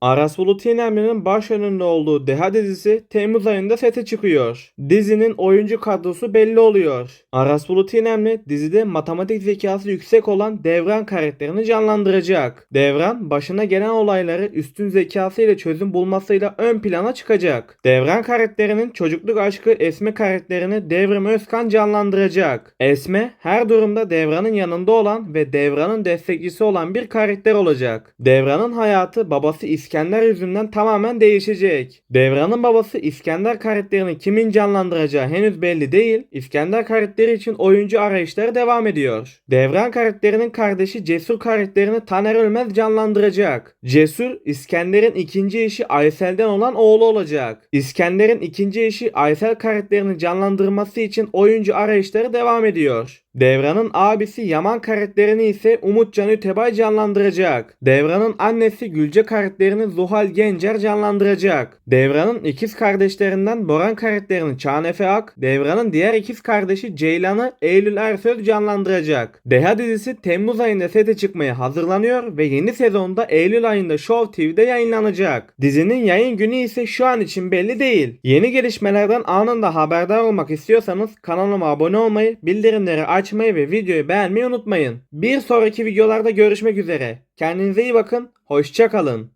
Aras Bulut İynemli'nin başrolünde olduğu Deha dizisi Temmuz ayında sete çıkıyor. Dizinin oyuncu kadrosu belli oluyor. Aras Bulut İynemli dizide matematik zekası yüksek olan Devran karakterini canlandıracak. Devran başına gelen olayları üstün zekası ile çözüm bulmasıyla ön plana çıkacak. Devran karakterinin çocukluk aşkı Esme karakterini Devrim Özkan canlandıracak. Esme her durumda Devran'ın yanında olan ve Devran'ın destekçisi olan bir karakter olacak. Devran'ın hayatı babası İskender yüzünden tamamen değişecek. Devran'ın babası İskender karakterini kimin canlandıracağı henüz belli değil. İskender karakteri için oyuncu arayışları devam ediyor. Devran karakterinin kardeşi Cesur karakterini Taner Ölmez canlandıracak. Cesur İskender'in ikinci eşi Aysel'den olan oğlu olacak. İskender'in ikinci eşi Aysel karakterini canlandırması için oyuncu arayışları devam ediyor. Devran'ın abisi Yaman karakterini ise Umut Canü Tebay canlandıracak. Devran'ın annesi Gülce karakterini Zuhal Gencer canlandıracak. Devran'ın ikiz kardeşlerinden Boran karakterini Çağan Efe Ak, Devran'ın diğer ikiz kardeşi Ceylan'ı Eylül Ersöz canlandıracak. Deha dizisi Temmuz ayında sete çıkmaya hazırlanıyor ve yeni sezonda Eylül ayında Show TV'de yayınlanacak. Dizinin yayın günü ise şu an için belli değil. Yeni gelişmelerden anında haberdar olmak istiyorsanız kanalıma abone olmayı, bildirimleri açmayı ve videoyu beğenmeyi unutmayın. Bir sonraki videolarda görüşmek üzere. Kendinize iyi bakın, hoşçakalın.